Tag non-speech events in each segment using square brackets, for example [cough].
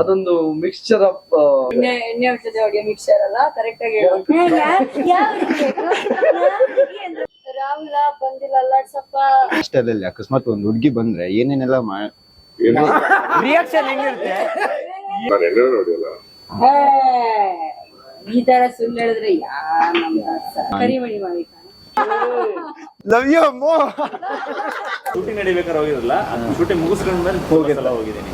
ಅದೊಂದು mixture of ಎಣ್ಣೆ ಎಣ್ಣೆ ಔಷಧಿ ಅಡುಗೆ ಮಿಕ್ಸರ್ ಅಲ್ಲ ಕರೆಕ್ಟ್ ಆಗಿ ರಾಹುಲ ಬಂದಿಲ್ಲ ಅಲ್ಲಾಡ್ಸಪ್ಪ. ಅಷ್ಟರಲ್ಲಿ ಅಕಸ್ಮಾತ್ ಒಂದು ಹುಡ್ಗಿ ಬಂದ್ರೆ ಏನೇನೆಲ್ಲ ರಿಯಾಕ್ಷನ್ ಹೆಂಗಿರುತ್ತೆ? ಈ ತರ ಸುಳ್ಳು ಹೇಳಿದ್ರೆ ಯಾ ನಮ್ಮ ಕರಿಮಣಿ ಮಾವಿಕ ಲವ್ ಯು ಅಮ್ಮೋ. ಶೂಟಿಂಗ್ ನಡಿಬೇಕಾದ್ರೆ ಹೋಗಿರಲ್ಲ ಶೂಟಿಂಗ್ ಮುಗಿಸ್ಕೊಂಡ್ಮೇಲೆ ಹೋಗಿರಲ್ಲ ಹೋಗಿದ್ದೀನಿ.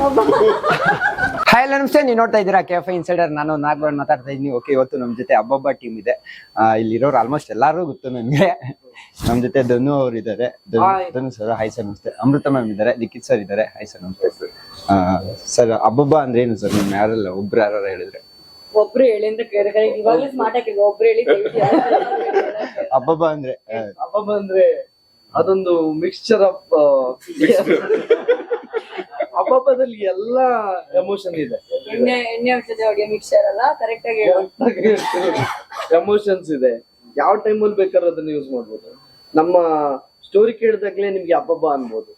ಹಾಯ್ ಎಲ್ಲ ನಮಸ್ತೆ ನೀವು ನೋಡ್ತಾ ಇದ್ದೀರಾ? ಕೆಫೆ ಇನ್ಸೈಡರ್ ನಾನು ನಾಗಬಾಳ್ ಮಾತಾಡ್ತಾ ಇದ್ದೀನಿ. ಓಕೆ ಇವತ್ತು ನಮ್ಮ ಜೊತೆ ಅಬ್ಬಬ್ಬ ಟೀಮ್ ಇದೆ. ಇಲ್ಲಿರೋರು ಆಲ್ಮೋಸ್ಟ್ ಎಲ್ಲರೂ ಗೊತ್ತು ನನಗೆ ನಮ್ಮ ಜೊತೆ ಧನು ಅವರು ಇದ್ದಾರೆ. ಧನು ಸರ್ ಹಾಯ್ ಸರ್ ನಮಸ್ತೆ. ಅಮೃತ ಮ್ಯಾಮ್ ಇದ್ದಾರೆ. ಲಿಖಿತ್ ಸರ್ ಇದ್ದಾರೆ. ಹಾಯ್ ಸರ್ ನಮಸ್ತೆ ಸರ್ ಅಬ್ಬಬ್ಬ ಅಂದ್ರೆ ಏನು ಸರ್ ನಿಮ್ಮ ಯಾರಲ್ಲ ಒಬ್ರು ಯಾರು ಹೇಳಿದ್ರೆ? ಒಬ್ರು ಹೇಳಿ ಇವಾಗಲೂ ಸ್ಮಾರ್ಟ್ ಒಬ್ರು ಹೇಳಿ ಯಾರು ಅಂದ್ರೆ ಅಬ್ಬಬ್ಬ ಅಂದ್ರೆ ಅದೊಂದು ಮಿಕ್ಸ್ಚರ್ ಆಫ್ [laughs] ಹಬ್ಬದಲ್ಲಿ ಎಲ್ಲಾ ಎಮೋಷನ್ ಇದೆ. ಎಣ್ಣೆ ಎಣ್ಣೆ ಔಷಧಿ ಅಡುಗೆ ಮಿಕ್ಸರ್ ಅಲ್ಲ ಕರೆಕ್ಟ್ ಆಗಿ ಹೇಳು. ಎಮೋಷನ್ಸ್ ಇದೆ. ಯಾವ ಟೈಮಲ್ಲಿ ಬೇಕಾದ್ರೂ ಅದನ್ನ ಯೂಸ್ ಮಾಡ್ಬೋದು. ನಮ್ಮ ಸ್ಟೋರಿ ಕೇಳಿದಾಗ್ಲೇ ನಿಮ್ಗೆ ಹಬ್ಬಬ್ಬ ಅನ್ಬೋದು.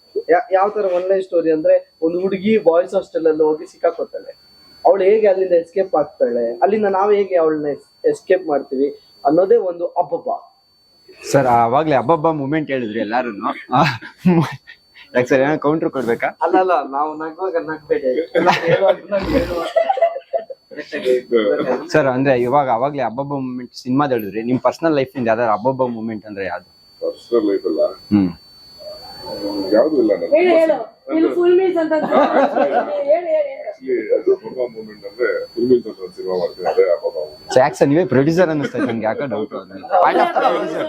ಯಾವ ತರ ಒನ್ಲೈನ್ ಸ್ಟೋರಿ ಅಂದ್ರೆ ಒಂದು ಹುಡುಗಿ ಬಾಯ್ಸ್ ಹಾಸ್ಟೆಲ್ ಅಲ್ಲಿ ಹೋಗಿ ಸಿಕ್ಕಾಕೋತಾಳೆ ಅವಳು ಹೇಗೆ ಅಲ್ಲಿಂದ ಎಸ್ಕೇಪ್ ಆಗ್ತಾಳೆ? ಅಲ್ಲಿಂದ ನಾವು ಹೇಗೆ ಅವಳನ್ನ ಎಸ್ಕೇಪ್ ಮಾಡ್ತೀವಿ ಅನ್ನೋದೇ ಒಂದು ಅಬ್ಬಬ್ಬ ಸರ್ ಅವಾಗ್ಲೇ ಅಬ್ಬಬ್ಬ ಮೂಮೆಂಟ್ ಹೇಳಿದ್ರಿ ಎಲ್ಲಾರು ಯಾಕೆ ಸರ್ ಏನೋ ಕೌಂಟರ್ ಕೊಡ್ಬೇಕಾ? ಅಲ್ಲ ಅಲ್ಲ ನಾವು ನಗುವಾಗ ನಗ್ಬೇಡಿ. ಸರ್ ಅಂದ್ರೆ ಇವಾಗ ಅವಾಗ್ಲೇ ಹಬ್ಬಬ್ಬ ಮೂಮೆಂಟ್ ಸಿನಿಮಾದ ಹೇಳಿದ್ರಿ. ನಿಮ್ ಪರ್ಸನಲ್ ಲೈಫ್ನಿಂದ ಯಾವ್ದಾದ್ರು ಹಬ್ಬಬ್ಬ ಮೂಮೆಂಟ್ ಅಂದ್ರೆ ಯಾವ್ದು? ಪರ್ಸನಲ್ ಲೈಫ್ ಅಲ್ಲ? ಹ್ಮ್. ಯಾವ್ದು ಇಲ್ಲ ಹೇಳು ಹೇಳು. ಫುಲ್ ಮೀಲ್ಸ್ ಅಂತ ಹೇಳು ಹೇಳು. ಹೇಳು ಅಬ್ಬಬ್ಬ ಮೂಮೆಂಟ್ ಅಂದ್ರೆ ಫಿಲ್ಮ್ ಅಂತ ಸಿನಿಮಾ ಮಾಡ್ತೀನಿ ಅದೇ ಅಬ್ಬಬ್ಬ moment. ಯಾಕೆ ಸರ್ ನೀವೇ ಪ್ರೊಡ್ಯೂಸರ್ ಅನ್ನಿಸ್ತಾ ನಂಗೆ ಯಾಕೆ ಡೌಟ್ ಪಾಯಿಂಟ್ ಆಫ್ ಪ್ರೊಡ್ಯೂಸರ್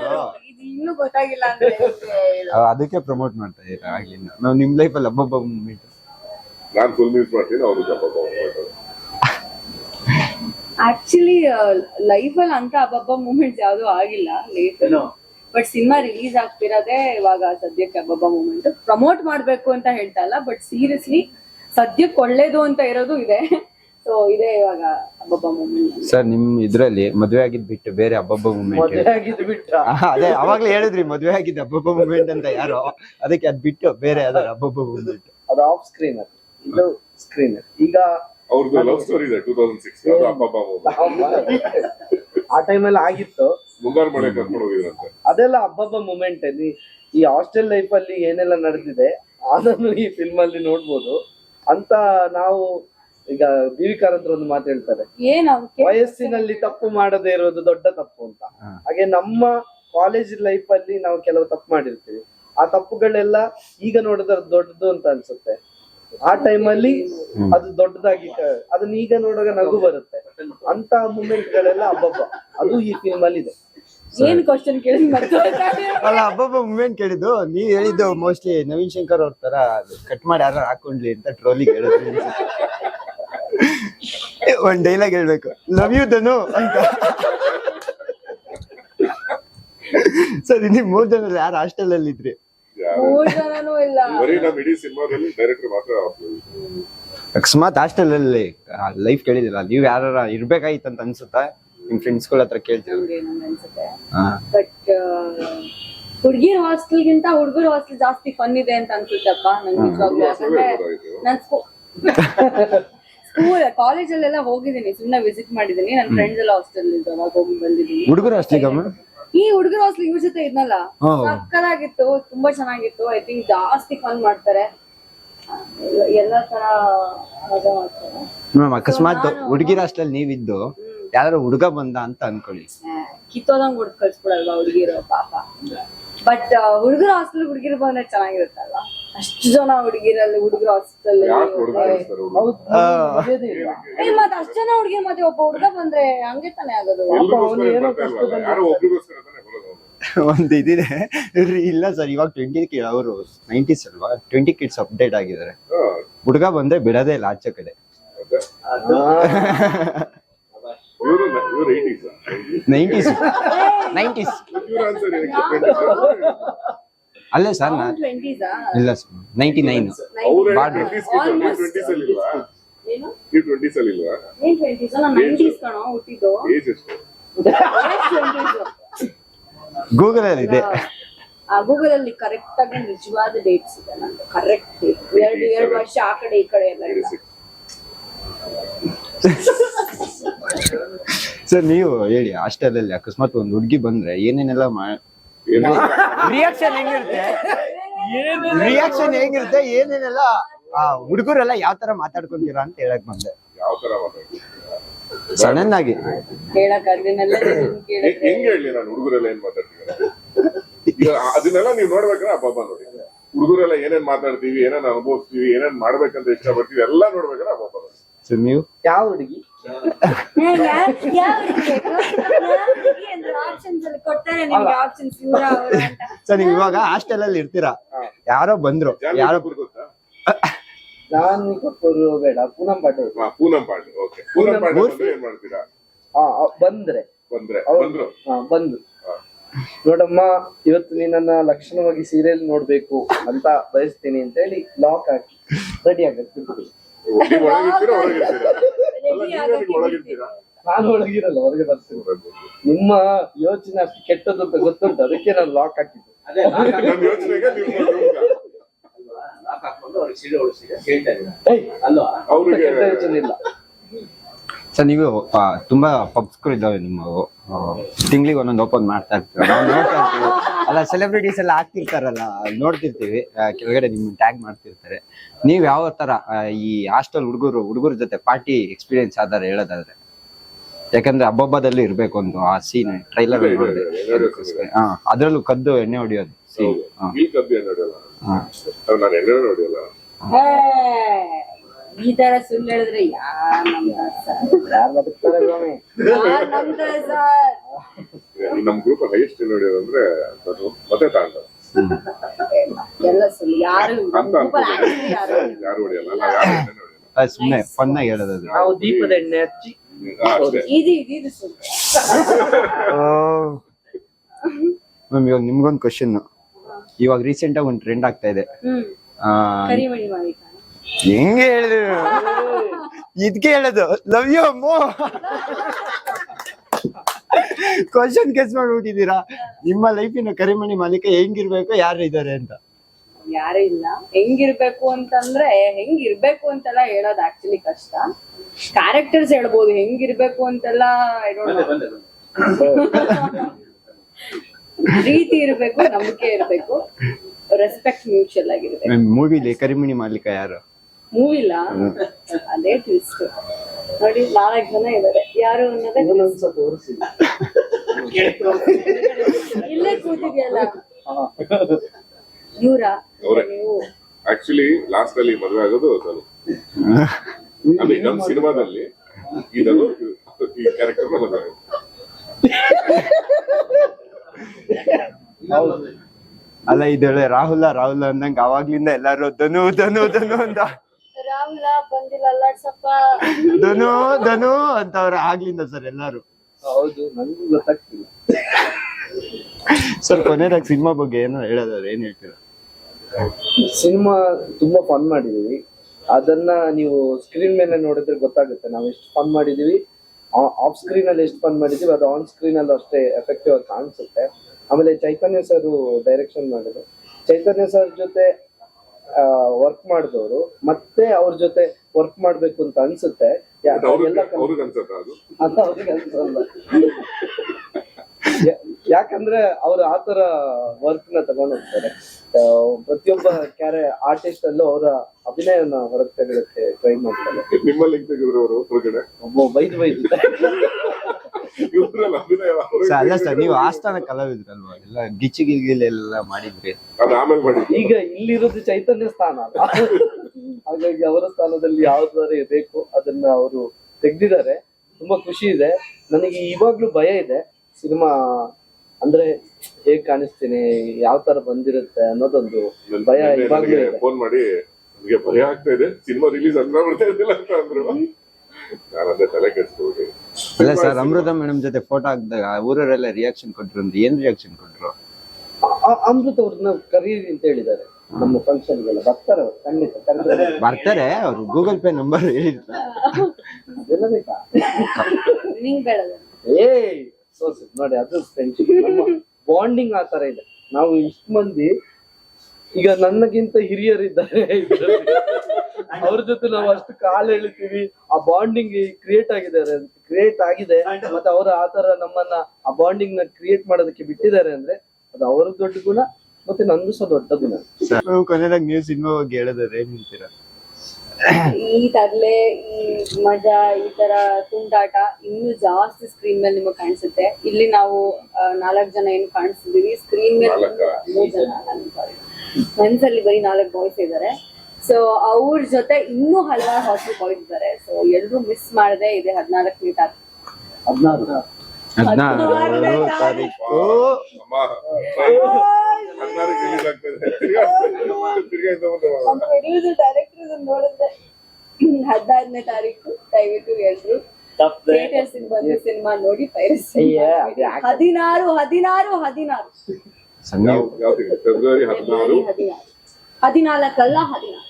ಇನ್ನೂ ಗೊತ್ತಾಗಿಲ್ಲ ಅಂದ್ರೆ. [laughs] ಅದಕ್ಕೆ ಪ್ರಮೋಟ್ ಮಾಡ್ತಾ ಇದೀರಾ ಆಗ್ಲಿಂದ ನಾವು ನಿಮ್ ಲೈಫ್ ಅಲ್ಲಿ ಹಬ್ಬಬ್ಬ ಮೂಮೆಂಟ್ ನಾನು ಫುಲ್ ಮೀಲ್ಸ್ ಮಾಡ್ತೀನಿ ಅವ್ರಿಗೆ ಅಬ್ಬಬ್ಬ ಆಕ್ಚುಲಿ ಲೈಫ್ ಅಲ್ಲಿ ಅಂತ ಹಬ್ಬಬ್ಬ ಮೂಮೆಂಟ್ಸ್ ಯಾವ್ದು ಆಗಿಲ್ಲ ಲೇಟ್ ಬಟ್ ಸಿನಿಮಾ ರಿಲೀಸ್ ಆಗ್ತಿರೋದೇ ಇವಾಗ ಸದ್ಯಕ್ಕೆ ಹಬ್ಬಬ್ಬ ಮೂಮೆಂಟ್ ಪ್ರಮೋಟ್ ಮಾಡ್ಬೇಕು ಅಂತ ಹೇಳ್ತಾ ಇಲ್ಲ ಬಟ್ ಸೀರಿಯಸ್ಲಿ ಸದ್ಯಕ್ಕೆ ಒಳ್ಳೇದು ಅಂತ ಇರೋದು ಇದೆ. ಸೊ ಇದೆ ಇವಾಗ ಹಬ್ಬಬ್ಬ ಮೂಮೆಂಟ್ ಸರ್ ನಿಮ್ ಇದ್ರಲ್ಲಿ ಮದ್ವೆ ಆಗಿದ್ ಬಿಟ್ಟು ಬೇರೆ ಹಬ್ಬಬ್ಬ ಮೂಮೆಂಟ್ ಮದ್ವೆ ಆಗಿದ್ ಬಿಟ್ಟ [laughs] ಅದೇ ಅವಾಗ್ಲೇ ಹೇಳಿದ್ರಿ ಮದ್ವೆ ಆಗಿದ್ದ ಹಬ್ಬಬ್ಬ ಮೂಮೆಂಟ್ ಅಂತ ಯಾರು. ಅದಕ್ಕೆ ಅದ್ ಬಿಟ್ಟು ಬೇರೆ ಅದರ ಹಬ್ಬಬ್ಬ ಮೂಮೆಂಟ್ ಅದು ಆಫ್ ಸ್ಕ್ರೀನ್ ಅದು ಇದು ಸ್ಕ್ರೀನ್ ಈಗ ಅವ್ರದ್ದು ಲವ್ ಸ್ಟೋರಿ ಇದೆ ಟೂ ತೌಸಂಡ್ ಸಿಕ್ಸ್ ಅದು ಅಬ್ಬಬ್ಬ moment. ಆ ಟೈಮಲ್ಲಿ ಆಗಿತ್ತು. ಮುಂಗಾರು ಮಳೆ ಕರ್ಕೊಂಡು ಹೋಗಿದ್ರಂತೆ. ಅದೆಲ್ಲ ಹಬ್ಬಬ್ಬ ಮೂಮೆಂಟ್ ಈ ಹಾಸ್ಟೆಲ್ ಲೈಫ್ ಅಲ್ಲಿ ಏನೆಲ್ಲ ನಡೆದಿದೆ ಅದನ್ನು ಈ ಫಿಲ್ಮ್ ಅಲ್ಲಿ ನೋಡ್ಬೋದು. ಅಂತ ನಾವು ಈಗ ದೀವಿಕಾರ ವಿ ಒಂದು ಮಾತು ಹೇಳ್ತಾರೆ. ವಯಸ್ಸಿನಲ್ಲಿ ತಪ್ಪು ಮಾಡದೇ ಇರೋದು ದೊಡ್ಡ ತಪ್ಪು ಅಂತ. ಹಾಗೆ ನಮ್ಮ ಕಾಲೇಜ್ ಲೈಫ್ ಅಲ್ಲಿ ನಾವು ಕೆಲವು ತಪ್ಪು ಮಾಡಿರ್ತೀವಿ. ಆ ತಪ್ಪುಗಳೆಲ್ಲ ಈಗ ನೋಡಿದ್ರೆ ದೊಡ್ಡದು ಅಂತ ಅನ್ಸುತ್ತೆ. ಆ ಟೈಮಲ್ಲಿ ಅದು ದೊಡ್ಡದಾಗಿ ಅದನ್ನ ಈಗ ನೋಡುವಾಗ ನಗು ಬರುತ್ತೆ. ಅಂತ ಮೂಮೆಂಟ್ ಗಳೆಲ್ಲ ಅಬ್ಬಬ್ಬ ಅದು ಈ ಫಿಲ್ಮ್ ಅಲ್ಲಿ ಇದೆ. ಏನ್ ಕ್ವಶನ್ ಕೇಳಿ ಅಲ್ಲ ಅಬ್ಬಬ್ಬ ಮೂಮೆಂಟ್ ಕೇಳಿದ್ದು. ನೀ ಹೇಳಿದ್ದು ಮೋಸ್ಟ್ಲಿ ನವೀನ್ ಶಂಕರ್ ಅವ್ರ ತರ ಕಟ್ ಮಾಡಿ ಯಾರು ಹಾಕೊಂಡ್ಲಿ ಅಂತ ಟ್ರೋಲಿ ಹೇಳಿದ್ರಿ ಅನ್ಸುತ್ತೆ. [laughs] ಒಂದ್ ಡೈಲಾಗ್ ಹೇಳ್ಬೇಕು. ಲವ್ ಯು ಧನು ಅಂತ. ಸರಿ ನಿಮ್ ಮೂರ್ ಜನ ಯಾರು ಹಾಸ್ಟೆಲ್ ಅಲ್ಲಿ ಇದ್ರಿ? ಯಾರು ಮೂರ್ ಜನನೂ ಇಲ್ಲ. ಬರೀ ನಮ್ ಇಡೀ ಸಿನಿಮಾದಲ್ಲಿ ಡೈರೆಕ್ಟರ್ ಮಾತ್ರ ಅಕಸ್ಮಾತ್ ಹಾಸ್ಟೆಲ್ ಅಲ್ಲಿ ಲೈಫ್ ಕೇಳಿದಿಲ್ಲ ನೀವ್ ಯಾರ ಇರ್ಬೇಕಾಗಿತ್ತು ಅಂತ ಅನ್ಸುತ್ತಾ? ನಿಮ್ ಫ್ರೆಂಡ್ಸ್ಗಳ ಹತ್ರ ಕೇಳ್ತೀವಿ ಹುಡ್ಗಿರ್ ಅನ್ಸುತ್ತೆ. ಹಾ. ಬಟ್ ಹುಡ್ಗಿರ್ ಹಾಸ್ಟೆಲ್ಗಿಂತ ಹುಡುಗರ ಹಾಸ್ಟೆಲ್ ಜಾಸ್ತಿ ಫನ್ ಇದೆ ಅಂತ ಅನ್ಸುತ್ತಪ್ಪ ನಂಗೆ ನಿಜವಾಗ್ಲೂ ಯಾಕಂದ್ರೆ ನಾನ್ ಸ್ಕೂಲ್ ಕಾಲೇಜಲ್ಲೆಲ್ಲ ಹೋಗಿದ್ದೀನಿ. ಸುಮ್ನೆ ವಿಸಿಟ್ ಮಾಡಿದೀನಿ ನನ್ನ ಫ್ರೆಂಡ್ಸ್ ಎಲ್ಲ ಹಾಸ್ಟೆಲ್ ಇದ್ದವಾಗ ಹೋಗಿ ಬಂದಿದ್ದೀನಿ. ಹುಡುಗರು ಅಷ್ಟೇ ಈ ಹುಡುಗರ ಹಾಸ್ಟೆಲ್ ಇವ್ರ ಜೊತೆ ಇದ್ನಲ್ಲ. ಸಕ್ಕದಾಗಿತ್ತು ತುಂಬಾ ಚೆನ್ನಾಗಿತ್ತು. ಐ ತಿಂಕ್ ಜಾಸ್ತಿ ಫನ್ ಮಾಡ್ತಾರೆ. ಎಲ್ಲ- ತರ ಅಕಸ್ಮಾತ್ ಹುಡುಗಿರ ಹಾಸ್ಟೆಲ್ ನೀವಿದ್ದು ಯಾರು ಹುಡುಗ ಬಂದ ಅಂತ ಅನ್ಕೊಳ್ಳಿ. ಕಿತ್ತೋದಂಗ್ ಹುಡುಗ ಕಳ್ಸ್ಬಿಡಲ್ವಾ ಹುಡುಗಿರು ಪಾಪ. ಬಟ್ ಹುಡುಗರ ಹಾಸ್ಟೆಲ್ ಹುಡುಗಿರು ಬಂದ್ರೆ ಚೆನ್ನಾಗಿರುತ್ತಲ್ವಾ? ಅಷ್ಟು ಜನ ಹುಡುಗಿರಲ್ಲಿ ಹುಡುಗರ ಹಾಸ್ಟೆಲ್ ಯಾಕೆ ಹುಡುಗರು ಇರ್ತಾರೆ ಅಷ್ಟು ಮತ್ ಜನ ಹುಡುಗಿ ಮತ್ತೆ ಒಬ್ಬ ಹುಡುಗ ಬಂದ್ರೆ ಹಂಗೆ ತಾನೇ ಆಗೋದು? ಎಲ್ರಿಗೋಸ್ಕರ ಏನ್ ಬರ್ತಾ ಇಲ್ವಲ್ಲ? ಯಾರೋ ಒಬ್ರಿಗೋಸ್ಕರ ತಾನೇ ಬರೋದು ಅವ್ನು. ಒಂದು ಇದಿದೆ. ಇಲ್ಲ ಸರ್ ಇವಾಗ ಟ್ವೆಂಟಿ ಅವರು ನೈಂಟೀಸ್ ಅಲ್ವಾ? ಟ್ವೆಂಟಿ ಕಿಡ್ಸ್ ಅಪ್ಡೇಟ್ ಆಗಿದ್ದಾರೆ. ಹಾ, ಹುಡುಗ ಬಂದ್ರೆ ಬಿಡದೇ ಇಲ್ಲ ಆಚೆ ಕಡೆ. ಅದೇ. ಇವ್ರು ನ- ಇವ್ರು 80s ಆ? ನೈಂಟೀಸ್ ನೈಂಟೀಸ್ ಇವ್ರ answer ಏನಕ್ಕೆ 20s ಆ? ಅಲ್ಲೇ ಸರ್ ಟ್ವೆಂಟೀಸಾ ಇಲ್ಲ ಸರ್ ನೈಂಟಿ ನೈನ್ ಅವ್ರೇ ಬಾಡ್ 20s ಗಿಂತ ನೀವು 20s ಅಲ್ಲಿ ಇಲ್ವಾ? ಏನು? ನೀವು 20s ಅಲ್ಲಿ ಇಲ್ವಾ? ಏನ್ ಟ್ವೆಂಟೀಸ್ ನಾನ್ ಕಣೋ ಹುಟ್ಟಿದ್ದು. Age ಎಷ್ಟು? ಗೂಗಲ್ ಅಲ್ಲಿ ಇದೆ. ಆ ಗೂಗಲ್ ಅಲ್ಲಿ ಕರೆಕ್ಟ್ ಆಗಿ ನಿಜವಾದ ಡೇಟ್ಸ್ ಇದೆ ನಂದು ಕರೆಕ್ಟ್ ಎರಡು ಎರಡು ವರ್ಷ ಆ ಕಡೆ ಈ ಕಡೆ ಎಲ್ಲ ಇಲ್ಲ. 86. ಸರ್ [laughs] ನೀವು ಹೇಳಿ ಹಾಸ್ಟೆಲ್ ಅಲ್ಲಿ ಅಕಸ್ಮಾತ್ ಒಂದು ಹುಡುಗಿ ಬಂದ್ರೆ ಏನೇನೆಲ್ಲ ಮಾ ರಿಯಾಕ್ಷನ್ ಹೆಂಗಿರುತ್ತೆ? ರಿಯಾಕ್ಷನ್ ಹೆಂಗಿರುತ್ತೆ ಏನೇನೆಲ್ಲ ಆ ಹುಡುಗರೆಲ್ಲ ಯಾವ ತರ ಮಾತಾಡ್ಕೊಂತೀರಾ ಅಂತ ಹೇಳಕ್ ಬಂದೆ. ಯಾವ ತರ ಸಡನ್ ಆಗಿ [laughs] ಹೆಂಗ್ ಹೇಳಿ ನಾನು ಹುಡುಗರೆಲ್ಲ ಏನ್ ಮಾತಾಡ್ತೀವಿ ಈಗ ಅದನ್ನೆಲ್ಲ ನೀವು ನೋಡ್ಬೇಕಾದ್ರೆ ಅಬ್ಬಬ್ಬ ನೋಡಿ. ಹುಡುಗರೆಲ್ಲ ಏನೇನ್ ಮಾತಾಡ್ತೀವಿ ಏನೇನ್ ಅನುಭವಿಸ್ತೀವಿ ಏನೇನ್ ಮಾಡ್ಬೇಕಂತ ಇಷ್ಟಪಡ್ತೀವಿ ಎಲ್ಲ ನೋಡ್ಬೇಕಾದ್ರೆ ಹಬ್ಬ ನೋಡಿ. ಸರ್ ನೀವು ಯಾವ ಹುಡುಗಿ? [laughs] ಸರ್ ನೀವು ಇವಾಗ ಹಾಸ್ಟೆಲ್ ಅಲ್ಲಿ ಇರ್ತೀರಾ? ಯಾರೋ ಬಂದ್ರು. ಯಾರೋ ನಾನು ಬೇಡ ಪೂನಂ ಪಾಟೀಲ್. ಪೂನಂ ಓಕೆ. ಬಂದ್ರೆ ಏನ್ ಮಾಡ್ತೀರಾ? ಬಂದ್ರೆ. ಬಂದ್ರೆ ಬಂದ್ರು? ಹಾ, ಬಂದು ಹಾ. ನೋಡಮ್ಮ ಇವತ್ತು ನೀನನ್ನ ಲಕ್ಷಣವಾಗಿ ಸೀರಿಯಲ್ ನೋಡ್ಬೇಕು ಅಂತ ಬಯಸ್ತೀನಿ ಅಂತ ಹೇಳಿ ಲಾಕ್ ಹಾಕಿ ರೆಡಿ ಆಗತ್ತೆ ನಾನು ಒಳಗಿರಲ್ಲ ಹೊರಗೆ ಬರ್ತೀನಿ. ನಿಮ್ಮ ಯೋಚನೆ ಅಷ್ಟು ಕೆಟ್ಟದ್ದು ಅಂತ ಗೊತ್ತುಂಟು ಅದಕ್ಕೆ ನಾನು ಲಾಕ್ ಹಾಕಿದ್ದು. ನನ್ನ ಯೋಚನೆಗೆ ಏಯ್, ಅವ್ರಿಗೆ ಕೆಟ್ಟ ಯೋಚನೆ ಇಲ್ಲ. ಸರ್ ನೀವು ಆ, ತುಂಬಾ ಪಬ್ಸ್ಗಳು ಇದಾವೆ ನಿಮ್ಮ ತಿಂಗಳಿಗೆ ಒಂದೊಂದು ಓಪನ್ ಮಾಡ್ತಾ ಇರ್ತೀವಿ ನಾವು ನೋಡ್ತಾ ಇರ್ತೀವಿ. ಅಲ್ಲ ಸೆಲೆಬ್ರಿಟೀಸ್ ಎಲ್ಲ ಹಾಕ್ತಿರ್ತಾರಲ್ಲ ನೋಡ್ತಿರ್ತೀವಿ. ಆ, ಕೆಳಗಡೆ ನಿಮ್ಮ ಟ್ಯಾಗ್ ಮಾಡ್ತಿರ್ತಾರೆ. ನೀವ್ ಯಾವ ತರ ಆ, ಈ ಹಾಸ್ಟೆಲ್ ಹುಡುಗರು ಹುಡುಗರ ಜೊತೆ ಪಾರ್ಟಿ ಎಕ್ಸ್ಪೀರಿಯನ್ಸ್ ಆದಾರೆ ಹೇಳೋದಾದ್ರೆ? ಯಾಕಂದ್ರೆ ಹಬ್ಬಬ್ಬದಲ್ಲಿ ಇರ್ಬೇಕು ಒಂದು ಆ ಸೀನ್ ಟ್ರೈಲರ್ ಇದೆ, ಇದೆ, ಇದೆ, ಇದೆ, ಇದೆ. ಹಾ ಅದ್ರಲ್ಲೂ ಕದ್ದು ಎಣ್ಣೆ ಹೊಡಿಯೋದು ಸೀನ್ ಈ ಕಬ್ಬಿ ನೋಡಿಯಲ್ಲ ನಾನು ಎಣ್ಣೆ ನೋಡಿಯಲ್ಲ ಹೇ, ಈ ತರ ಸುಳ್ಳು ಹೇಳಿದ್ರೆ ಯಾರ್ ಬದುಕ್ತಾರೆ ಸ್ವಾಮಿ? ಸರ್ ನಮ್ ಗ್ರೂಪ್ ಹೈಯೆಸ್ಟ್ ಅಂದ್ರೆ ಮತ್ತೆ ತಾಂಡ ಎಲ್ಲ ಸುಳ್ಳು. ಯಾರು ಅಂತ ನಾವ್ ಸುಮ್ಮನೆ ಫನ್ನಾಗಿ ಹೇಳೋದು ಅದು. ನಾವು ದೀಪದ ಎಣ್ಣೆ ಹಚ್ಚಿ. ಹಾ, ಅಷ್ಟೇ. ಇದು ಇದು ಇದು ಸುಳ್ಳು. ಮ್ಯಾಮ್ ಇವಾಗ ನಿಮ್ಗೊಂದು ಕ್ವಶನ್ ಇವಾಗ ರೀಸೆಂಟ್ ಆಗಿ ಒಂದು ಟ್ರೆಂಡ್ ಆಗ್ತಾ ಇದೆ. ಹ್ಮ್. ಆ, ಕರಿಮಣಿ ಮಾಲೀಕ ಹೆಂಗೆ ಹೇಳಿದ್ರು? ಇದ್ಕೆ ಹೇಳೋದು ಲವ್ ಯು ಅಮ್ಮ. ಕ್ವಶನ್ ಕೆಸ್ ಮಾಡ್ಬಿಟ್ಟಿದ್ದೀರಾ? ನಿಮ್ಮ ಲೈಫಿನ ಕರಿಮಣಿ ಮಾಲೀಕ ಹೆಂಗಿರ್ಬೇಕು ಯಾರು ಇದ್ದಾರೆ ಅಂತ? ಯಾರು ಇಲ್ಲ. ಹೆಂಗಿರ್ಬೇಕು ಅಂತಂದ್ರೆ ಹೆಂಗಿರ್ಬೇಕು ಅಂತೆಲ್ಲ ಹೇಳೋದು ಆಕ್ಚುಲಿ ಕಷ್ಟ. ಕ್ಯಾರೆಕ್ಟರ್ಸ್ ಹೇಳ್ಬೋದು ಹೆಂಗಿರ್ಬೇಕು ಅಂತೆಲ್ಲ ರೀತಿ. ಪ್ರೀತಿ ಇರ್ಬೇಕು ನಂಬಿಕೆ ಇರ್ಬೇಕು. ರೆಸ್ಪೆಕ್ಟ್ ಮ್ಯೂಚುವಲ್ ಆಗಿರ್ಬೇಕು. ಮೂವಿಲಿ ಕರಿಮಣಿ ಮಾಲೀಕ ಯಾರು? ಮೂವಿಲ್ಲ ಅದೇ ಟ್ವಿಸ್ಟ್ ನೋಡಿ ನಾಲ್ಕು ಜನ ಇದ್ದಾರೆ ಯಾರು ಅನ್ನೋದೇ. ಇಲ್ಲೇ ಕೂತಿದ್ಯಲ್ಲ? ಇವ್ರ. ನೀವು? ಆಕ್ಚುಲಿ ಲಾಸ್ಟ್ ಅಲ್ಲಿ ಮದುವೆ ಆಗೋದು ಧನು ಅಲ್ಲಿ ನಮ್ ಸಿನಿಮಾದಲ್ಲಿ ಇದನ್ನು ಈ ಕ್ಯಾರೆಕ್ಟರ್ ಮದುವೆ ಅಲ್ಲ ಇದಳೆ ರಾಹುಲ ರಾಹುಲ್ ಅಂದಂಗ ಅವಾಗ್ಲಿಂದ ಎಲ್ಲಾರು ಧನು ಧನು ಧನು ಅಂತ ರಾಹುಲ ಬಂದಿಲ್ಲ ಅಲ್ಲಾಡ್ಸಪ್ಪ. ಧನು ಧನು ಅಂತ ಅವ್ರ ಆಗ್ಲಿಂದ ಸರ್ ಎಲ್ಲಾರು. ಹೌದು ನನ್ಗೂ ಗೊತ್ತಾಗ್ತಿಲ್ಲ. ಸರ್ ಕೊನೆದಾಗ ಸಿನಿಮಾ ಬಗ್ಗೆ ಏನೋ ಹೇಳೋದಾದ್ರೆ ಏನ್ ಹೇಳ್ತೀರಾ? ಸಿನಿಮಾ ತುಂಬಾ ಫನ್ ಮಾಡಿದೀವಿ. ಅದನ್ನ ನೀವು ಸ್ಕ್ರೀನ್ ಮೇಲೆ ನೋಡಿದ್ರೆ ಗೊತ್ತಾಗುತ್ತೆ. ನಾವು ಎಷ್ಟು ಫನ್ ಮಾಡಿದೀವಿ. ಆಫ್ ಸ್ಕ್ರೀನ್ ಅಲ್ಲಿ ಎಷ್ಟು ಫನ್ ಮಾಡಿದೀವಿ. ಅದು ಆನ್ ಸ್ಕ್ರೀನ್ ಅಲ್ಲಿ ಅಷ್ಟೇ ಎಫೆಕ್ಟಿವ್ ಆಗಿ ಕಾಣಿಸುತ್ತೆ. ಆಮೇಲೆ ಚೈತನ್ಯ ಸರ್ ಡೈರೆಕ್ಷನ್ ಮಾಡಿದ್ರು. ಚೈತನ್ಯ ಸರ್ ಜೊತೆ ವರ್ಕ್ ಮಾಡಿದವರು ಮತ್ತೆ ಅವ್ರ ಜೊತೆ ವರ್ಕ್ ಮಾಡ್ಬೇಕು ಅಂತ ಅನ್ಸುತ್ತೆ. ಅಂತ ಅವ್ರಿಗೆ ಅನ್ಸಲ್ಲ. ಯಾಕಂದ್ರೆ ಅವ್ರು ಆತರ ವರ್ಕ್ನ ತಗೊಂಡ್ ಹೋಗ್ತಾರೆ. ಆ, ಪ್ರತಿಯೊಬ್ಬ ಕ್ಯಾರೆ ಆರ್ಟಿಸ್ಟ್ ಅಲ್ಲೂ ಅವರ ಅಭಿನಯನ ಹೊರಗೆ ತೆಗೆದಕ್ಕೆ ಟ್ರೈ ಮಾಡ್ತಾರೆ. ನಿಮ್ಮಲ್ಲಿ ತೆಗೆದ್ರು ಅವರು ಹೊರಗಡೆ ಬೈದು ಬೈದು ಅಲ್ಲ ಸರ್ ನೀವು ಆಸ್ಥಾನ ಕಲಾವಿದ್ರಲ್ವಾ? ಎಲ್ಲ ಗಿಚ್ಚಿ ಗಿಲ್ಲೆಲ್ಲ ಮಾಡಿದ್ರಿ. ಅದು ಆಮೇಲೆ ಮಾಡಿ ಈಗ ಇಲ್ಲಿರೋದು ಚೈತನ್ಯ ಸ್ಥಾನ ಅಲ್ಲ? ಹಾಗಾಗಿ ಅವರ ಸ್ಥಾನದಲ್ಲಿ ಯಾವ್ದಾರು ಬೇಕು ಅದನ್ನ ಅವರು ತೆಗ್ದಿದ್ದಾರೆ. ತುಂಬಾ ಖುಷಿ ಇದೆ. ನನಗೆ ಇವಾಗ್ಲೂ ಭಯ ಇದೆ. ಸಿನಿಮಾ ಅಂದ್ರೆ ಹೇಗ್ ಕಾಣಿಸ್ತೀನಿ ಯಾವ ತರ ಬಂದಿರುತ್ತೆ ಅನ್ನೋದೊಂದು ಭಯ ಇವಾಗ್ಲೂ ಇದೆ ಫೋನ್ ಮಾಡಿ ನನಗೆ ಭಯ ಆಗ್ತಾ ಇದೆ ಸಿನಿಮಾ ರಿಲೀಸ್ ಇಲ್ಲ ಬರ್ತಾ ಇದ್ದಿಲ್ಲ ಅಂತ ಅಂದ್ರು ನಾನು ಅದೇ ತಲೆ ಅಲ್ಲ ಸರ್ ಅಮೃತ ಮೇಡಮ್ ಜೊತೆ ಫೋಟೋ ಹಾಕಿದಾಗ ಊರವರೆಲ್ಲ ರಿಯಾಕ್ಷನ್ ಕೊಟ್ರು ಅಂದ್ರೆ ಏನ್ ರಿಯಾಕ್ಷನ್ ಕೊಟ್ರು ಅಮೃತ ಅ- ಅಮೃತ್ ಅವ್ರನ್ನ ಕರೀರಿ ಅಂತ ಹೇಳಿದ್ದಾರೆ ನಮ್ಮ ಫಂಕ್ಷನ್ಗೆಲ್ಲ ಬರ್ತಾರೆ ಅವ್ರು ಖಂಡಿತ ಕರೆದ್ರೆ ಬರ್ತಾರೆ ಅವ್ರು ಗೂಗಲ್ ಪೇ ನಂಬರ್ ಹೇಳಿದ್ರು ಅದೆಲ್ಲ ಬೇಕಾ ನಿಂಗ್ ಬೇಡ ಏಯ್ ನೋಡಿ, ಅದು ಫ್ರೆಂಡ್ಶಿಪ್ ಬಾಂಡಿಂಗ್ ಆ ತರ ಇದೆ. ನಾವು ಇಷ್ಟು ಮಂದಿ, ಈಗ ನನ್ನಗಿಂತ ಹಿರಿಯರಿದ್ದಾರೆ. ಅವ್ರ ಜೊತೆ ನಾವು ಅಷ್ಟು ಕಾಲ್ ಎಳಿತೀವಿ. ಆ ಬಾಂಡಿಂಗ್ ಕ್ರಿಯೇಟ್ ಆಗಿದ್ದಾರೆ ಕ್ರಿಯೇಟ್ ಆಗಿದೆ. ಮತ್ತೆ ಅವರು ಆತರ ನಮ್ಮನ್ನ ಆ ಬಾಂಡಿಂಗ್ನ ಕ್ರಿಯೇಟ್ ಮಾಡೋದಕ್ಕೆ ಬಿಟ್ಟಿದ್ದಾರೆ ಅಂದ್ರೆ, ಅದು ಅವ್ರ ದೊಡ್ಡ ಗುಣ, ಮತ್ತೆ ನಂದು ಸಹ ದೊಡ್ಡ ಗುಣ. ಕೊನೆದಾಗ ನೀವು ಸಿನಿಮಾ ಬಗ್ಗೆ ಹೇಳಿದ್ರೆ ಏನ್ ನಿಂತೀರಾ? ಈ ತರ್ಲೆ ಈ ಮಜಾ ಈ ತರ ತುಂಟಾಟ ಇನ್ನು ಜಾಸ್ತಿ ಸ್ಕ್ರೀನ್ ಮೇಲೆ ನಿಮಗೆ ಕಾಣಿಸುತ್ತೆ. ಇಲ್ಲಿ ನಾವು ನಾಲ್ಕು ಜನ ಏನು ಕಾಣಿಸ್ತಿದೀವಿ ಸ್ಕ್ರೀನ್ ಮೇಲೆ ಮೂರು ಜನ ಮನ್ಸಲ್ಲಿ ಬರೀ ನಾಲ್ಕು ಬಾಯ್ಸ್ ಇದ್ದಾರೆ. ಸೊ ಅವ್ರ ಜೊತೆ ಇನ್ನೂ ಹಲವಾರು ಹಾಸ್ಟೆಲ್ ಬಾಯ್ಸ್ ಇದ್ದಾರೆ. ಸೊ ಎಲ್ರು ಮಿಸ್ ಮಾಡದೆ ಇದೆ ಹದಿನಾಲ್ಕು ತಾರೀಕು ಹದಿನಾರು ಹದಿನಾರು ತಾರೀಕು. ಪ್ರೊಡ್ಯೂಸರ್ ಡೈರೆಕ್ಟರ್ ನೋಡಿದ್ರೆ ಹದಿನಾರನೇ ತಾರೀಕು ದಯವಿಟ್ಟು ಎಲ್ರು ಥಿಯೇಟರ್ಸ್ ಬಂದು ಸಿನಿಮಾ ನೋಡಿ ಪೈರಸಿ? ಹದಿನಾರು ಹದಿನಾರು ಹದಿನಾರು? ಫೆಬ್ರವರಿ ಹದಿನಾರು. ಹದಿನಾರು. ಹದಿನಾಲ್ಕಲ್ಲ ಹದಿನಾರು.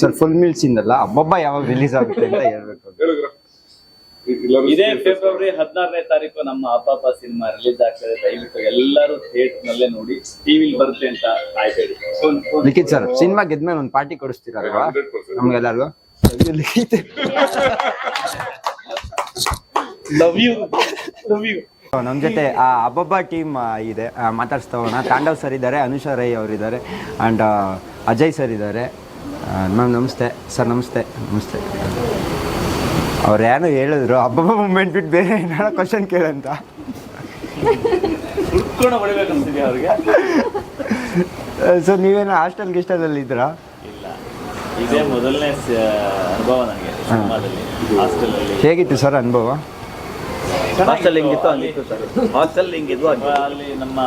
ಸರ್ ಫುಲ್ ಮೀಲ್ಸ್ ಇಂದಲ್ಲ? ಅಬ್ಬಬ್ಬ ಯಾವಾಗ ರಿಲೀಸ್ ಆಗುತ್ತೆ ಅಂತ ಹೇಳ್ಬೇಕು. ಇದೇ ಫೆಬ್ರವರಿ ಹದಿನಾರನೇ ತಾರೀಕು ನಮ್ಮ ಅಪ್ಪ ಸಿನಿಮಾ ರಿಲೀಸ್ ಆಗ್ತದೆ. ದಯವಿಟ್ಟು ಎಲ್ಲರೂ ಥಿಯೇಟರ್ ನಲ್ಲೇ ನೋಡಿ ಟಿವಿ ಬರುತ್ತೆ ಅಂತ ಕಾಯ್ಬೇಡಿ ಲಿಖಿತ್ ಸರ್ ಸಿನಿಮಾ ಗೆದ್ಮೇಲೆ ಒಂದು ಪಾರ್ಟಿ ಕೊಡಿಸ್ತೀರಲ್ವಾ? ನಮ್ಗೆಲ್ಲರಿಗೂ? Likhith love you love you ನಮ್ಮ ಜೊತೆ ಆ ಅಬ್ಬಬ್ಬ ಟೀಮ್ ಇದೆ. ಮಾತಾಡ್ಸ್ತಾ ಹೋಗೋಣ. ತಾಂಡವ್ ಸರ್ ಇದ್ದಾರೆ ಅನುಷಾ ರೈ ಅವರಿದ್ದಾರೆ ಆ್ಯಂಡ್ ಅಜಯ್ ಸರ್ ಇದ್ದಾರೆ. ಮ್ಯಾಮ್ ನಮಸ್ತೆ. ಸರ್ ನಮಸ್ತೆ. ನಮಸ್ತೆ. ಅವ್ರು ಏನೋ ಹೇಳಿದ್ರು ಅಬ್ಬಬ್ಬ ಮೂಮೆಂಟ್ ಬಿಟ್ಟು ಬೇರೆ ಏನಾರ ಕ್ವಶನ್ ಕೇಳಂತ. ಸೊ ನೀವೇನು ಅವ್ರಿಗೆ. ಸರ್ ನೀವೇನೋ ಹಾಸ್ಟೆಲ್ ಗಿಸ್ಟೆಲಲ್ಲಿ ಇದ್ದೀರಾ? ಇಲ್ಲ. ಇದೇ ಮೊದಲನೇ ಅನುಭವ ನನಗೆ ಸಿನಿಮಾದಲ್ಲಿ ಹಾಸ್ಟೆಲ್ ಅಲ್ಲಿ ಹೇಗಿತ್ತು ಸರ್ ಅನುಭವ? ಹಾಸ್ಟೆಲ್ ಹಿಂಗಿತ್ತು ಹಂಗಿತ್ತು ಸರ್? ಹಾಸ್ಟೆಲ್ ಹಿಂಗಿದ್ವು ಅಲ್ಲಿ ನಮ್ಮ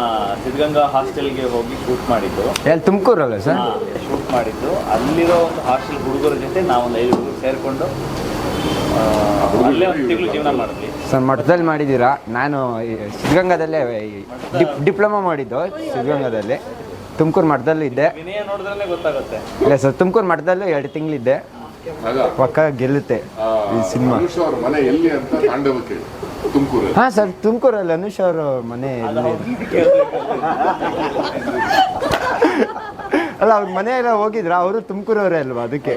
ಸಿದ್ಧಗಂಗಾ ಹಾಸ್ಟೆಲ್ಗೆ ಹೋಗಿ ಶೂಟ್ ಮಾಡಿದ್ದು. ಎಲ್ಲಿ ತುಮಕೂರಲ್ಲ ಸರ್? ಶೂಟ್ ಮಾಡಿದ್ದು. ಅಲ್ಲಿರೋ ಒಂದು ಹಾಸ್ಟೆಲ್ ಹುಡುಗರ ಜೊತೆ ನಾವೊಂದು ಐದು ಹುಡುಗರು ಸೇರಿಕೊಂಡು ಸರ್ ಮಠದಲ್ಲಿ ಮಾಡಿದ್ದೀರಾ? ನಾನು ಈ ಸಿದ್ಧಗಂಗಾದಲ್ಲೇ ಡಿಪ್ ಡಿಪ್ಲೊಮಾ ಮಾಡಿದ್ದು ಸಿದ್ಧಗಂಗಾದಲ್ಲಿ ತುಮಕೂರು ಮಠದಲ್ಲೂ ಇದ್ದೆ. ವಿನಯ ನೋಡಿದ್ರೆ ಗೊತ್ತಾಗುತ್ತೆ. ಇಲ್ಲ ಸರ್ ತುಮಕೂರು ಮಠದಲ್ಲೂ ಎರಡು ತಿಂಗಳಿದ್ದೆ. ಪಕ್ಕ ಗೆಲ್ಲುತ್ತೆ ಈ ಸಿನಿಮಾ. ಹಾಂ ಮನೆ ಎಲ್ಲಿ ಅಂತ ತಾಂಡವ ಕೇಳಿ ತುಮಕೂರಲ್ಲಿ? ಹಾ ಸರ್ ತುಮಕೂರಲ್ಲಿ ಅನುಷ್ ಅವ್ರ ಮನೆ ಎಲ್ಲಿ? ಅಲ್ಲ ಅವ್ರ ಮನೆ ಎಲ್ಲ ಹೋಗಿದ್ರ? ಅವರು ತುಮಕೂರವ್ರೆ ಅಲ್ವಾ ಅದಕ್ಕೆ?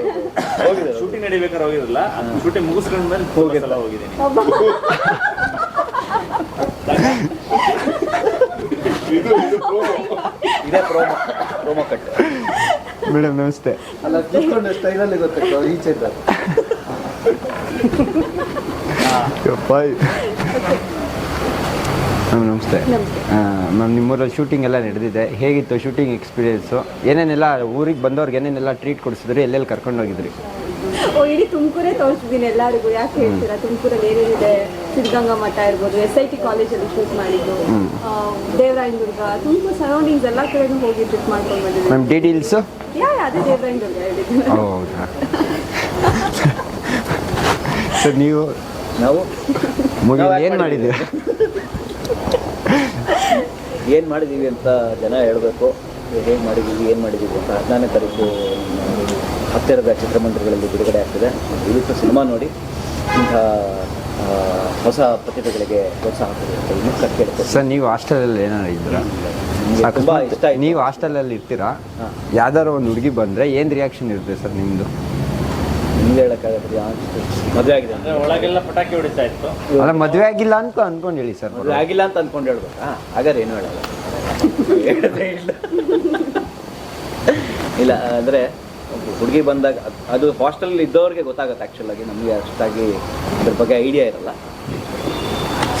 ಶೂಟಿಂಗ್ ನಡಿಬೇಕಾದ್ರೆ ಹೋಗಿರಲ್ಲ ಶೂಟಿಂಗ್ ಮುಗಿಸ್ಕೊಂಡ್ ಮೇಲೆ ಹೋಗಿರಲ್ಲ ಹೋಗಿದ್ದೀನಿ. ಇದು ಇದು promo. ಇದೇ ಪ್ರೋಮೋ ಪ್ರೋಮೋ ಕಟ್. ಮೇಡಮ್ ನಮಸ್ತೆ. ಅಲ್ಲ ಕೂತ್ಕೊಂಡ ಸ್ಟೈಲಲ್ಲಿ ಗೊತ್ತಾಗ್ತದೆ ಈಚೆ ಇದ್ದಾರೆ ಮ್ಯಾಮ್ ನಮಸ್ತೆ. ಮ್ಯಾಮ್ ನಿಮ್ಮೂರಲ್ಲಿ ಶೂಟಿಂಗ್ ಎಲ್ಲ ನಡೆದಿದೆ. ಹೇಗಿತ್ತು ಶೂಟಿಂಗ್ ಎಕ್ಸ್ಪೀರಿಯೆನ್ಸು ಏನೇನೆಲ್ಲ ಊರಿಗೆ ಬಂದವ್ರಿಗೆ ಏನೇನೆಲ್ಲ ಟ್ರೀಟ್ ಕೊಡಿಸಿದ್ರಿ? ಎಲ್ಲೆಲ್ಲಿ ಕರ್ಕೊಂಡು ಹೋಗಿದ್ರಿ? ಓ ಇಡೀ ತುಮಕೂರೇ ತೋರಿಸಿದ್ದೀನಿ ಎಲ್ಲರಿಗೂ. ಯಾಕೆ ಹೇಳ್ತೀರಾ? ತುಮಕೂರಲ್ಲಿ ಏನೇನಿದೆ? ಸಿದ್ಧಗಂಗಾ ಮಠ ಇರ್ಬೋದು ಎಸ್ ಐ ಟಿ ಕಾಲೇಜಲ್ಲಿ ಶೂಟ್ ಮಾಡಿದ್ದು. ದೇವರಾಯನ ದುರ್ಗ ತುಮಕೂರು ಸರೌಂಡಿಂಗ್ಸ್ ಎಲ್ಲ ಕಡೆನೂ ಹೋಗಿ ಟ್ರಿಪ್ ಮಾಡ್ಕೊಂಡು ಬಂದಿದ್ದೀನಿ. ಮ್ಯಾಮ್ ಡೀಟೇಲ್ಸು ಯಾ ಯಾ, ಅದೇ ದೇವರಾಯನದುರ್ಗ ಹೇಳಿದ್ದೀನಿ ಹೌದಾ? [laughs] ಸರ್ ನೀವು? ನಾವು? ಮುಗಿ ಏನು ಮಾಡಿದ್ದೀರಿ ಏನು ಮಾಡಿದ್ದೀವಿ ಅಂತ ಜನ ಹೇಳಬೇಕು. ಹೇಗೆ ಮಾಡಿದ್ದೀವಿ ಏನು ಮಾಡಿದ್ದೀವಿ ಅಂತ ಹದಿನಾರನೇ ತಾರೀಕು ಹತ್ತಿರದ ಚಿತ್ರಮಂದಿರಗಳಲ್ಲಿ ಬಿಡುಗಡೆ ಆಗ್ತದೆ. ದಯವಿಟ್ಟು ಸಿನಿಮಾ ನೋಡಿ ಇಂಥ ಹೊಸ ಪ್ರತಿಭೆಗಳಿಗೆ ಪ್ರೋತ್ಸಾಹ ಕೊಡಿ ಇನ್ನೂ ಕೇಳ್ತೇನೆ ಸರ್ ನೀವು ಹಾಸ್ಟೆಲಲ್ಲಿ ಏನಾರು ಇದ್ದೀರಾ? ತುಂಬಾ ಇಷ್ಟ ನೀವು ಹಾಸ್ಟೆಲಲ್ಲಿ ಇರ್ತೀರಾ. ಯಾವ್ದಾರು ಒಂದು ಹುಡುಗಿ ಬಂದರೆ ಏನು ರಿಯಾಕ್ಷನ್ ಇರುತ್ತೆ ಸರ್ ನಿಮ್ಮದು ನಿಮ್ಗೆ ಹೇಳೋಕ್ಕಾಗತ್ತೆ ಮದುವೆ ಆಗಿದೆ ಅಂದ್ರೆ ಒಳಗೆಲ್ಲ ಪಟಾಕಿ ಹೊಡಿತಾ ಇತ್ತು. ಅಲ್ಲ ಮದುವೆ ಆಗಿಲ್ಲ ಅಂತ ಅನ್ಕೊಂಡು ಹೇಳಿ ಸರ್. ಮದುವೆ ಆಗಿಲ್ಲ ಅಂತ ಅನ್ಕೊಂಡು ಹೇಳ್ಬೇಕಾ. ಹಾಗಾದ್ರೆ ಏನು ಹೇಳಲ್ಲ ಹೇಳೋದೇ ಇಲ್ಲ. ಇಲ್ಲ ಅಂದರೆ ಹುಡುಗಿ ಬಂದಾಗ ಅದು ಹಾಸ್ಟೆಲ್ ಇದ್ದವ್ರಿಗೆ ಗೊತ್ತಾಗುತ್ತೆ ಆ್ಯಕ್ಚುಲಾಗಿ ನಮಗೆ ಅಷ್ಟಾಗಿ ಅದ್ರ ಬಗ್ಗೆ ಐಡಿಯಾ ಇರಲ್ಲ.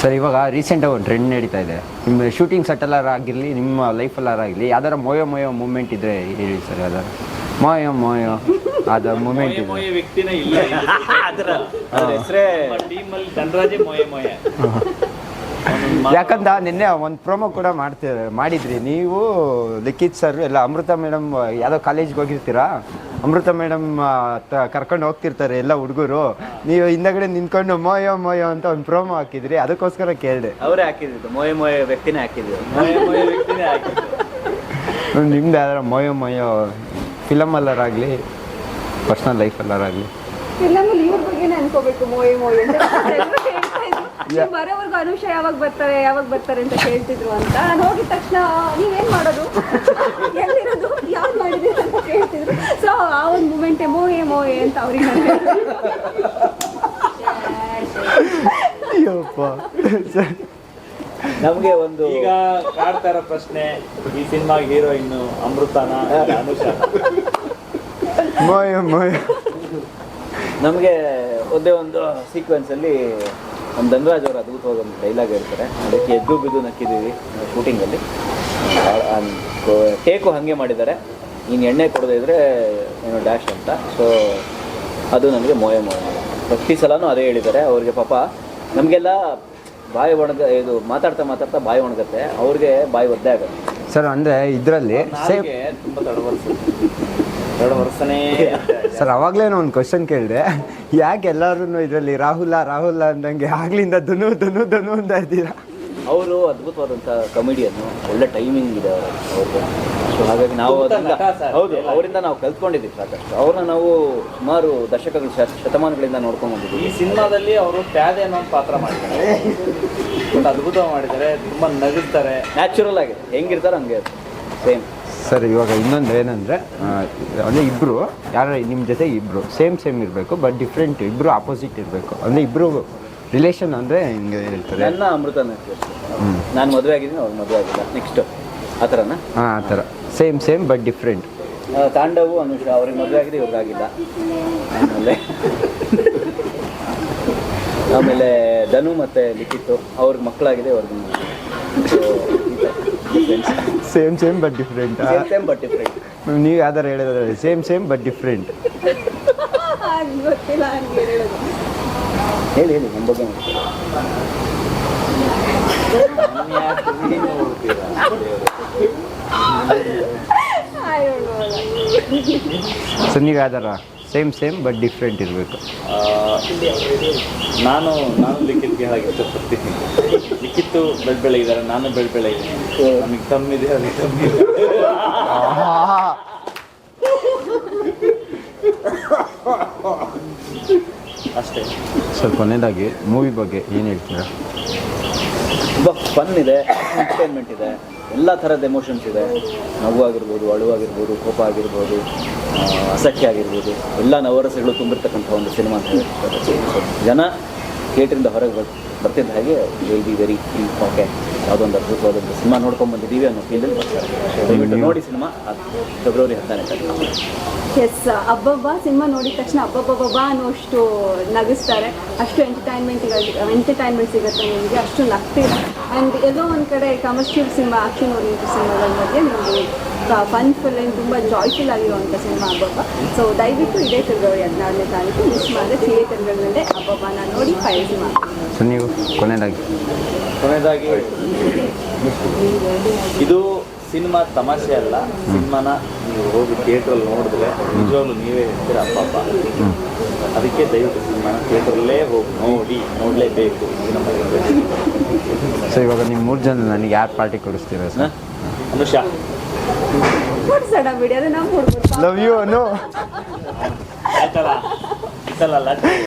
ಸರ್ ಇವಾಗ ರೀಸೆಂಟಾಗಿ ಒಂದು ಟ್ರೆಂಡ್ ನಡೀತಾ ಇದೆ. ನಿಮ್ಮ ಶೂಟಿಂಗ್ ಸೆಟಲರ್ ಆಗಿರಲಿ ನಿಮ್ಮ ಲೈಫಲ್ಲಾರ ಆಗಲಿ ಯಾವ್ದಾರ ಮೊಯೋ ಮೊಯೋ ಮೂಮೆಂಟ್ ಇದ್ರೆ ಹೇಳಿ ಸರ್ ಯಾವ್ದಾರು. ಮೊಯೋ ಮೊಯೋ. ಅದ ಮೂಮೆಂಟ್ ಮೊಯೆ ವ್ಯಕ್ತಿನೇ ಇಲ್ಲ [laughs] ಅದರ ಹೆಸರೇ ಟೀಮ್ ಅಲ್ಲಿ ಧನರಾಜೆ ಮೊಯೆ ಮೊಯೆ. ಯಾಕಂದ ನಿನ್ನೆ ಒಂದು ಪ್ರೊಮೋ ಕೂಡ ಮಾಡ್ತೀರ ಮಾಡಿದ್ರಿ. ನೀವು ಲಿಖಿತ್ ಸರ್ ಎಲ್ಲ ಅಮೃತ ಮೇಡಮ್ ಯಾವುದೋ ಕಾಲೇಜ್ಗೆ ಹೋಗಿರ್ತೀರಾ? ಅಮೃತ ಮೇಡಮ್ ಕರ್ಕೊಂಡು ಹೋಗ್ತಿರ್ತಾರೆ ಎಲ್ಲ ಹುಡುಗರು. ನೀವು ಹಿಂದಗಡೆ ನಿಂತ್ಕೊಂಡು ಮೋಯೋ ಮೋಯೋ ಅಂತ ಒಂದು ಪ್ರೋಮೋ ಹಾಕಿದ್ರಿ ಅದಕ್ಕೋಸ್ಕರ ಕೇಳಿದೆ. ಅವರೇ ಹಾಕಿದ್ರು ಮೋಯ ಮೋಯ ವ್ಯಕ್ತಿನೇ ಹಾಕಿದ್ರು. ಮೊಯೆ ಯಾರ ವ್ಯಕ್ತಿನೇ ಆಗಿತ್ತು ನಿಮ್ದು ಯಾವ್ದಾರ ಮೊಯೋ ಮೊಯೋ ಫಿಲಮಲ್ಲರಾಗಲಿ ಪರ್ಸ್ನಲ್ ಲೈಫ್ ಫಿಲಮಲ್ಲಿ ಇವ್ರ ಬಗ್ಗೆನೇ ಅನ್ಕೋಬೇಕು ಮೋಯಿ ಮೋಯಿ ಅಂತ. [laughs] ಬರೋವರೆಗೂ ಅನುಷ ಯಾವಾಗ ಬರ್ತಾರೆ ಯಾವಾಗ ಬರ್ತಾರೆ ಅಂತ ಕೇಳ್ತಿದ್ರು ಅಂತ. ನಾನು ಹೋಗಿದ ತಕ್ಷಣ ನೀವೇನ್ ಮಾಡೋದು? [laughs] ಎಲ್ಲಿರೋದು? ಯಾವ್ದು ಮಾಡಿದ್ದೀರಾ ಅಂತ ಕೇಳ್ತಿದ್ರು. ಸೊ ಆ ಒಂದು ಮೂಮೆಂಟೇ ಮೋಹೆ ಮೋಹೆ ಅಂತ ಅವ್ರಿಗೆ ನಾನು ಅಯ್ಯಪ್ಪ. ಸರ್ ನಮಗೆ ಒಂದು ಈಗ ಕಾಡ್ತಾರ ಪ್ರಶ್ನೆ ಈ ಸಿನಿಮಾ ಹೀರೋಯಿನ್ ಅಮೃತನ ಅನುಷಾ? ಮೋಯ ಮೋಯ ನಮಗೆ ಒಂದೇ ಒಂದು ಸೀಕ್ವೆನ್ಸ್ ಅಲ್ಲಿ ನಮ್ಮ ಧನರಾಜ್ ಅವರು ಅದ್ಭುತವಾದ ಒಂದು ಡೈಲಾಗ್ ಹೇಳ್ತಾರೆ. ಅದಕ್ಕೆ ಎದ್ದು ಬಿದ್ದು ನಕ್ಕಿದ್ದೀವಿ ಶೂಟಿಂಗಲ್ಲಿ ಟೇಕು ಹಾಗೆ ಮಾಡಿದ್ದಾರೆ. ನೀನು ಎಣ್ಣೆ ಕೊಡದೇ ಇದ್ರೆ ಏನೋ ಡ್ಯಾಶ್ ಅಂತ. ಸೊ ಅದು ನನಗೆ ಮೋಯ ಮೋಯ. ಪ್ರತಿ ಸಲನೂ ಅದೇ ಹೇಳಿದ್ದಾರೆ. ಅವ್ರಿಗೆ ಪಾಪ ನಮಗೆಲ್ಲ ಬಾಯಿ ಒಣಗ ಇದು ಮಾತಾಡ್ತಾ ಮಾತಾಡ್ತಾ ಬಾಯಿ ಒಣಗತ್ತೆ. ಅವ್ರಿಗೆ ಬಾಯಿ ಒದ್ದೆ ಆಗುತ್ತೆ. ಸರ್ ಅಂದರೆ ಇದರಲ್ಲಿ ಸೇಮ್ ತುಂಬ ತುಂಬಾ ದೊಡ್ಡ ದೊಡ್ಡ ವರ್ಷನೇ [laughs] ಸರ್ ಅವಾಗಲೇ ಒಂದು ಕ್ವಶನ್ ಕೇಳಿದೆ. ಯಾಕೆ ಎಲ್ಲರೂ ಇದರಲ್ಲಿ ರಾಹುಲ ರಾಹುಲ ಅಂದಂಗೆ ಆಗ್ಲಿಂದ ಧನು ಧನು ಧನು ಅಂತ ಇದ್ದೀರಾ? ಅವರು ಅದ್ಭುತವಾದಂಥ ಕಮಿಡಿಯನ್ನು ಒಳ್ಳೆ ಟೈಮಿಂಗ್ ಇದೆ ಅವ್ರ. ಅವ್ರಿಗೆ ಸೊ ಹಾಗಾಗಿ ನಾವು ಅದರಿಂದ ಹೌದು ಅವರಿಂದ ನಾವು ಕಲ್ತ್ಕೊಂಡಿದ್ದೀವಿ ಸಾಕಷ್ಟು. ಅವ್ರನ್ನ ನಾವು ಸುಮಾರು ದಶಕಗಳು ಶತ- ಶತಮಾನಗಳಿಂದ ನೋಡ್ಕೊಂಡು ಈ ಬಂದಿದ್ದೀವಿ ಸಿನಿಮಾದಲ್ಲಿ ಅವರು ಪ್ಯಾದೆ ಅನ್ನೋ ಒಂದು ಪಾತ್ರ ಮಾಡಿದ್ದಾರೆ. [laughs] ಬಟ್ ಅದ್ಭುತ ಮಾಡಿದ್ದಾರೆ. ತುಂಬಾ ನಗಿಸ್ತಾರೆ. ನ್ಯಾಚುರಲ್ ಆಗಿದೆ. ಹೆಂಗಿರ್ತಾರೆ ಹಂಗೆ ಸೇಮ್ ಸರ್ ಇವಾಗ ಇನ್ನೊಂದು ಏನಂದರೆ ಅಂದರೆ ಇಬ್ಬರು ಯಾರು ನಿಮ್ಮ ಜೊತೆ ಇಬ್ಬರು ಸೇಮ್ ಸೇಮ್ ಇರಬೇಕು ಬಟ್ ಡಿಫ್ರೆಂಟ್ ಇಬ್ಬರು ಆಪೋಸಿಟ್ ಇರಬೇಕು. ಅಂದರೆ ಇಬ್ಬರು ರಿಲೇಷನ್ ಅಂದರೆ ಹಿಂಗೆ ಹೇಳ್ತಾರೆ. ನನ್ನ ಅಮೃತ ನಾನು ಮದುವೆ ಆಗಿದ್ದೀನಿ ಅವ್ರು ಮದುವೆ ಆಗಿಲ್ಲ. ನೆಕ್ಸ್ಟ್ ಆ ಥರನ? ಹಾಂ ಆ ಥರ. ಸೇಮ್ ಸೇಮ್ ಬಟ್ ಡಿಫ್ರೆಂಟ್ ತಾಂಡವು ಅನುಷ ಅವ್ರಿಗೆ ಮದುವೆ ಆಗಿದೆ ಇವ್ರಿಗಾಗಿಲ್ಲ ಆಮೇಲೆ ಆಮೇಲೆ ಧನು ಮತ್ತು ಲಿಖಿತ್ತು ಅವ್ರಿಗೆ ಮಕ್ಕಳಾಗಿದೆ ಅವ್ರಿಗೆ same same but different same same but different ನೀವು ಯಾವ್ದಾರು ಹೇಳಿದ್ರೆ ಸೇಮ್ ಸೇಮ್ ಬಟ್ ಡಿಫ್ರೆಂಟ್ ಗೊತ್ತಿಲ್ಲ ಹಂಗೆ ಹೇಳೋದು ಹೇಳಿ ಹೇಳಿ ನಮ್ಮ ಬಗ್ಗೆ ಮಾತಾಡಿ. I don't know. ಸೊ ನೀವು ಯಾವ್ದಾರ? ಸೇಮ್ ಸೇಮ್ ಬಟ್ ಡಿಫ್ರೆಂಟ್ ಇರಬೇಕು. ನಾನು ನಾನು ಲಿಖಿತ್ಗೆ ಹಾಗೆ ಇಷ್ಟಪಡ್ತೀನಿ. ಲಿಖಿತ್ತು ಬೆಳ್ ಬೆಳಗಿದ್ದಾರೆ ನಾನು ಬೆಳ್ ಬೆಳಗಿದ್ದೀನಿ ನಮಗೆ ತಮ್ಮಿದೆ ಅದಕ್ಕೆ ತಮ್ಮಿದೆ. ಅಷ್ಟೇ. ಸರ್ ಕೊನೆಯದಾಗಿ ಮೂವಿ ಬಗ್ಗೆ ಏನು ಹೇಳ್ತೀರಾ? ತುಂಬ ಫನ್ ಇದೆ ಎಂಟರ್ಟೈನ್ಮೆಂಟ್ ಇದೆ ಎಲ್ಲ ಥರದ ಎಮೋಷನ್ಸ್ ಇದೆ. ನಗು ಆಗಿರ್ಬೋದು ಅಳುವಾಗಿರ್ಬೋದು ಕೋಪ ಆಗಿರ್ಬೋದು ಅಸಖ್ಯ ಆಗಿರ್ಬೋದು. ಎಲ್ಲ ನವರಸಗಳು ತುಂಬಿರ್ತಕ್ಕಂಥ ಒಂದು ಸಿನಿಮಾ ಅಂತ ಹೇಳ್ತಾರೆ. ಜನ ಥಿಯೇಟ್ರಿಂದ ಹೊರಗೆ ಬರ್ ಬರ್ತಿದ್ದ ಹಾಗೆ ವಿಲ್ ಬಿ ವೆರಿ ಓಕೆ ಯಾವುದೊಂದು ಅದ್ಭುತವಾದಂಥ ಸಿನಿಮಾ ನೋಡ್ಕೊಂಡು ಬಂದಿದ್ದೀವಿ ಅನ್ನೋ ಫೀಲಲ್ಲಿ ಬರ್ತಾರೆ. ದಯವಿಟ್ಟು ನೋಡಿ ಸಿನಿಮಾ. ಫೆಬ್ರವರಿ ಹದಿನಾರನೇ ತಾರೀಕು. ಎಸ್ ಅಬ್ಬಬ್ಬ ಸಿನಿಮಾ ನೋಡಿದ ತಕ್ಷಣ ಅಬ್ಬಬ್ಬಬ್ಬ ಅನ್ನೋಷ್ಟು ನಗಿಸ್ತಾರೆ. ಅಷ್ಟು ಎಂಟರ್ಟೈನ್ಮೆಂಟ್ ಎಂಟರ್ಟೈನ್ಮೆಂಟ್ ಸಿಗುತ್ತೆ ನಿಮಗೆ ಅಷ್ಟು ನಗ್ತಿಲ್ಲ ಆ್ಯಂಡ್ ಎಲ್ಲೋ ಒಂದು ಕಡೆ ಕಮರ್ಷಿಯಲ್ ಸಿನಿಮಾ ಆಕ್ಷನ್ ಓರಿಯೆಂಟೆಡ್ ಸಿನಿಮಾಗಳ ಮಧ್ಯೆ ನಿಮಗೆ ಫನ್ಫುಲ್ ಆ್ಯಂಡ್ ತುಂಬ ಜಾಯ್ಫುಲ್ ಆಗಿರುವಂಥ ಸಿನಿಮಾ ಅಬ್ಬಬ್ಬ ಸೊ ದಯವಿಟ್ಟು ಇದೇ ಫೆಬ್ರವರಿ ಹದಿನಾರನೇ ತಾರೀಕು ಮಿಸ್ ಮಾಡಿದ್ರೆ ಥಿಯೇಟರ್ಗಳಲ್ಲೇ ಅಬ್ಬಬ್ಬನ ನೋಡಿ ಫೈಲ್ ಮಾಡಿ. ಸೊ ನೀವು ಕೊನೆಯದಾಗಿ ಕೊನೆಯದಾಗಿ ಇದು ಸಿನಿಮಾ ತಮಾಷೆ ಅಲ್ಲ. ಸಿನಿಮಾನ ನೀವು ಹೋಗಿ ಥಿಯೇಟ್ರಲ್ಲಿ ನೋಡಿದ್ರೆ ನಿಜವಾಗ್ಲೂ ನೀವೇ ಹೇಳ್ತೀರ ಅಪ್ಪ ಅದಕ್ಕೆ ದಯವಿಟ್ಟು ಸಿನಿಮಾನ ಥಿಯೇಟ್ರಲ್ಲೇ ಹೋಗಿ ನೋಡಿ ನೋಡಲೇಬೇಕು. ಸೊ ಇವಾಗ ನಿಮ್ಮ ಮೂರು ಜನ ನನಗೆ ಯಾರು ಪಾರ್ಟಿ ಕೊಡಿಸ್ತೀರಾ ಸರ್? ಅನುಷಾ. ಕೊಡ್ಸೋಣ ಬಿಡಿ ಅದು ನಮ್ಮ ಕೊಡ್ಬೋದು ಲವ್ ಯು ಅನು ಆಯ್ತಲ್ಲ ಈ ಸಲ ಅಲ್ಲ.